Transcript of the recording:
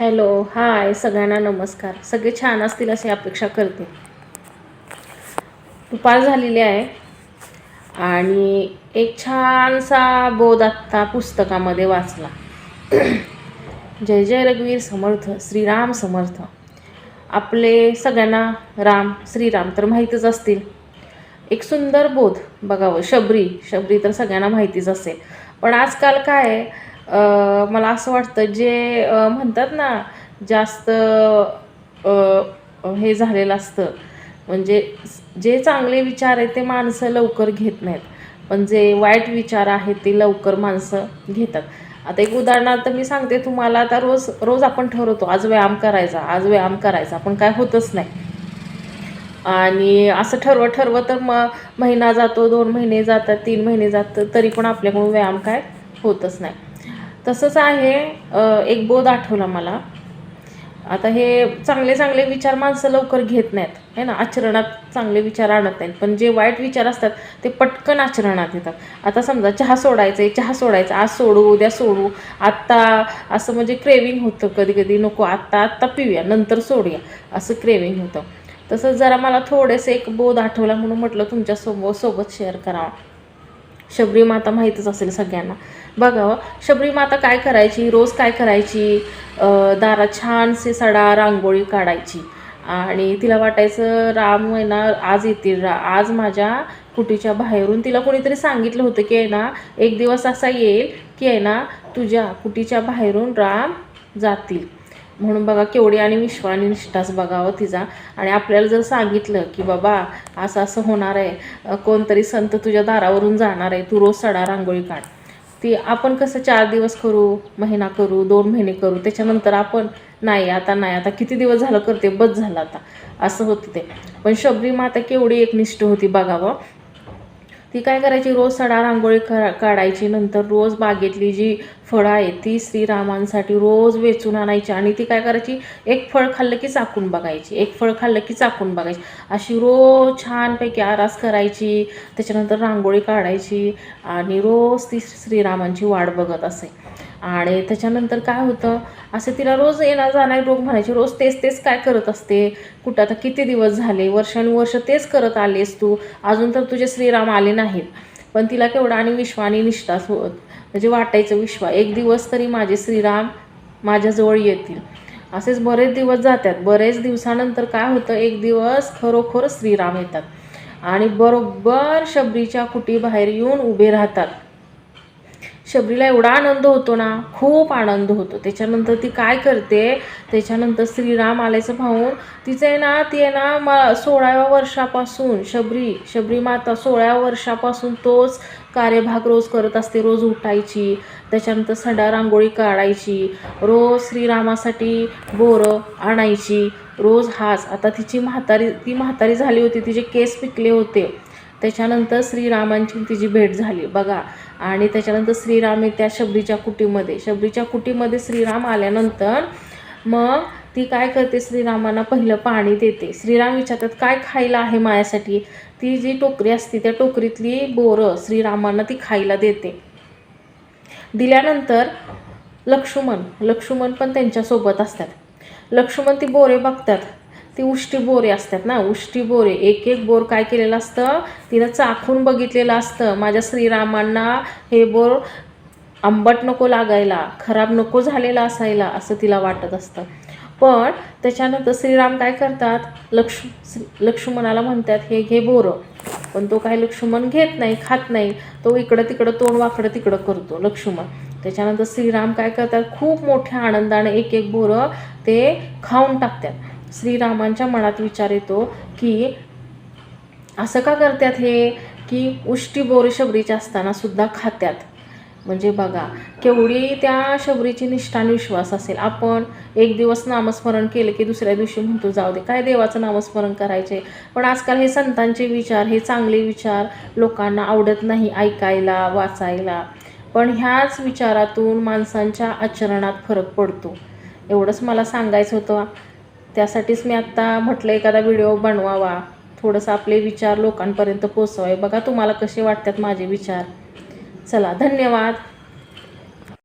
Hello hi सगळ्यांना नमस्कार. सगळे छान असतील अशी अपेक्षा करते. दुपार झालेली आहे आणि एक छानसा बोध आत्ता पुस्तकामध्ये वाचला. जय जय रघुवीर समर्थ श्रीराम समर्थ. आपले सगळ्यांना राम श्रीराम तर माहीतच असतील. एक सुंदर बोध बघावं. शबरी शबरी तर सगळ्यांना माहितीच असेल. पण आजकाल काय आहे, मला असं वाटतं जे म्हणतात ना जास्त हे झालेलं असतं. म्हणजे जे चांगले विचार आहेत ते माणसं लवकर घेत नाहीत. पण जे वाईट विचार आहेत ते लवकर माणसं घेतात. आता एक उदाहरणार्थ मी सांगते तुम्हाला आता रोज रोज आपण ठरवतो आज व्यायाम करायचा आज व्यायाम करायचा पण काय होतच नाही. आणि असं ठरवत ठरवत तर मग महिना जातो दोन महिने जातात तीन महिने जातात तरी पण आपल्याकडून व्यायाम काय होतच नाही. तसंच आहे एक बोध आठवला मला. आता हे चांगले चांगले विचार माणसं लवकर घेत नाहीत है ना? आचरणात चांगले विचार आणत नाहीत पण जे वाईट विचार असतात ते पटकन आचरणात येतात. आता समजा चहा सोडायचं आहे चहा सोडायचा आज सोडू उद्या सोडू आत्ता असं म्हणजे क्रेविंग होतं कधी कधी नको आत्ता आत्ता पिऊया नंतर सोडूया असं क्रेविंग होतं. तसंच जरा मला थोडेसे एक बोध आठवला म्हणून म्हटलं तुमच्यासोबत सोबत शेअर करावा. शबरी माता माहीतच असेल सगळ्यांना. बघावं हो, शबरी माता काय करायची? रोज काय करायची? दारा दारात छानसे सडा रांगोळी काढायची. आणि तिला वाटायचं राम आहे ना आज येतील रा आज माझ्या कुटीच्या बाहेरून तिला कोणीतरी सांगितलं होतं की आहे ना एक दिवस असा येईल की आहे ना तुझ्या कुटीच्या बाहेरून राम जातील. म्हणून बघा केवढी आणि विश्वानी निष्ठाच बघावं तिचा. आणि आपल्याला जर सांगितलं की बाबा असं असं होणार आहे कोणतरी संत तुझ्या दारावरून जाणार आहे तू रोज सडा रांगोळी काढ. ती आपण कसं चार दिवस करू महिना करू दोन महिने करू त्याच्यानंतर आपण नाही आता नाही आता किती दिवस झालं करते बस झालं आता. असं होतं ते. पण शबरी माता केवढी एकनिष्ठ होती बघावं. ती काय करायची? रोज सडा रांगोळी काढायची नंतर रोज बागेतली जी फळं आहेत ती श्रीरामांसाठी रोज वेचून आणायची आणि ती काय करायची? एक फळ खाल्लं की चाकून बघायची एक फळ खाल्लं की चाकून बघायची. अशी रोज छानपैकी आरास करायची त्याच्यानंतर रांगोळी काढायची आणि रोज ती श्रीरामांची वाट बघत असे. आणि त्याच्यानंतर काय होतं? असं तिला रोज येणार जाणार रोग म्हणायचे रोज तेच तेच काय करत असते? कुठं आता किती दिवस झाले? वर्षानुवर्ष तेच करत आलेस तू? अजून तर तुझे श्रीराम आले नाहीत. पण तिला केवढा आणि विश्वानी निष्ठास होत म्हणजे वाटायचं विश्वा एक दिवस तरी माझे श्रीराम माझ्याजवळ येतील. असेच बरेच दिवस जातात. बरेच दिवसानंतर काय होतं? एक दिवस खरोखर श्रीराम येतात. आणि बरोबर शबरीच्या कुटीबाहेर येऊन उभे राहतात. शबरीला एवढा आनंद होतो ना खूप आनंद होतो. त्याच्यानंतर ती काय करते? त्याच्यानंतर श्रीराम आल्याचं पाहून तिचं आहे ना ती आहे ना म सोळाव्या वर्षापासून शबरी शबरी माता सोळाव्या वर्षापासून तोच कार्यभाग रोज करत असते रोज उठायची. त्याच्यानंतर सडा रांगोळी काढायची. रोज श्रीरामासाठी बोरं आणायची. रोज हाच. आता तिची म्हातारी ती म्हातारी झाली होती तिचे केस पिकले होते. त्याच्यानंतर श्रीरामांची तिची भेट झाली बघा. आणि त्याच्यानंतर श्रीराम त्या शबरीच्या कुटीमध्ये शबरीच्या कुटीमध्ये श्रीराम आल्यानंतर मग ती काय करते श्रीरामांना पहिलं पाणी देते. श्रीराम विचारतात काय खायला आहे माझ्यासाठी ती जी टोकरी असते त्या टोकरीतली बोरं श्रीरामांना ती खायला देते. दिल्यानंतर लक्ष्मण लक्ष्मण पण त्यांच्यासोबत असतात. लक्ष्मण ती बोरे बघतात. ती उष्टी बोरे असतात ना उष्टी बोरे. एक एक बोर काय केलेलं असतं? तिनं चाखून बघितलेलं असतं. माझ्या श्रीरामांना हे बोर आंबट नको लागायला खराब नको झालेला असायला असं तिला वाटत असतं. पण त्याच्यानंतर श्रीराम काय करतात? लक्ष लक्ष्मणाला म्हणतात हे घे बोरं. पण तो काय लक्ष्मण घेत नाही खात नाही. तो इकडं तिकडं तोंड वाकडं तिकडं करतो लक्ष्मण. त्याच्यानंतर श्रीराम काय करतात? खूप मोठ्या आनंदाने एक एक बोरं ते खाऊन टाकतात. श्रीरामांच्या मनात विचार येतो की असं का करतात हे? की उष्टी बोरे शबरीच्या असताना सुद्धा खात्यात. म्हणजे बघा केवढी त्या शबरीची निष्ठा आणि विश्वास असेल. आपण एक दिवस नामस्मरण केलं की दुसऱ्या दिवशी म्हणतो जाऊ दे काय देवाचं नामस्मरण करायचे? पण आजकाल हे संतांचे विचार हे चांगले विचार लोकांना आवडत नाही ऐकायला वाचायला. पण ह्याच विचारातून माणसांच्या आचरणात फरक पडतो. एवढंच मला सांगायचं होतं. त्यासाठीच मी आत्ता म्हटलं एखादा व्हिडिओ बनवावा. थोडंसं आपले विचार लोकांपर्यंत पोचवावे बघा तुम्हाला कसे वाटतात माझे विचार. चला धन्यवाद.